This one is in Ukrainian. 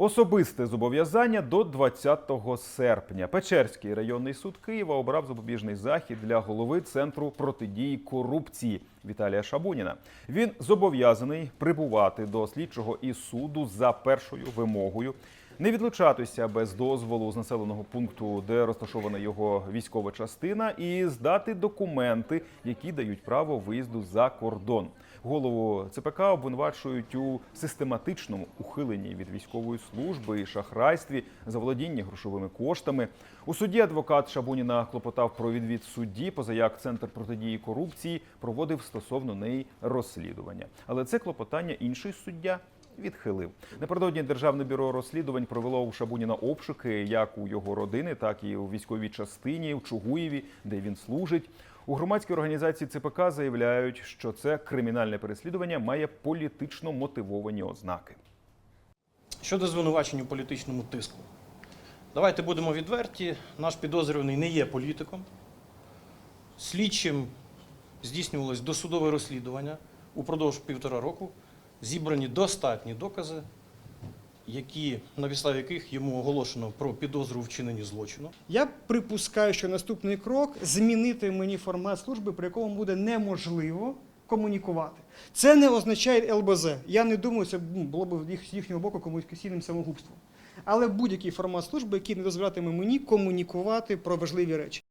Особисте зобов'язання до 20 серпня. Печерський районний суд Києва обрав запобіжний захід для голови центру протидії корупції Віталія Шабуніна. Він зобов'язаний прибувати до слідчого і суду за першою вимогою. Не відлучатися без дозволу з населеного пункту, де розташована його військова частина, і здати документи, які дають право виїзду за кордон. Голову ЦПК обвинувачують у систематичному ухиленні від військової служби і шахрайстві, заволодінні грошовими коштами. У суді адвокат Шабуніна клопотав про відвід судді, позаяк центр протидії корупції проводив стосовно неї розслідування. Але це клопотання інший суддя відхилив. Напередодні Державне бюро розслідувань провело у Шабуніна обшуки як у його родини, так і у військовій частині в Чугуєві, де він служить. У громадській організації ЦПК заявляють, що це кримінальне переслідування має політично мотивовані ознаки. Щодо звинувачень у політичному тиску. Давайте будемо відверті. Наш підозрюваний не є політиком. Слідчим здійснювалось досудове розслідування упродовж півтора року. Зібрані достатні докази, які, на підставі яких йому оголошено про підозру вчиненні злочину. Я припускаю, що наступний крок змінити мені формат служби, при якому буде неможливо комунікувати. Це не означає ЛБЗ. Я не думаю, це ну, було б їх- з їхнього боку комунікаційним самогубством. Але будь-який формат служби, який не дозволятиме мені комунікувати про важливі речі.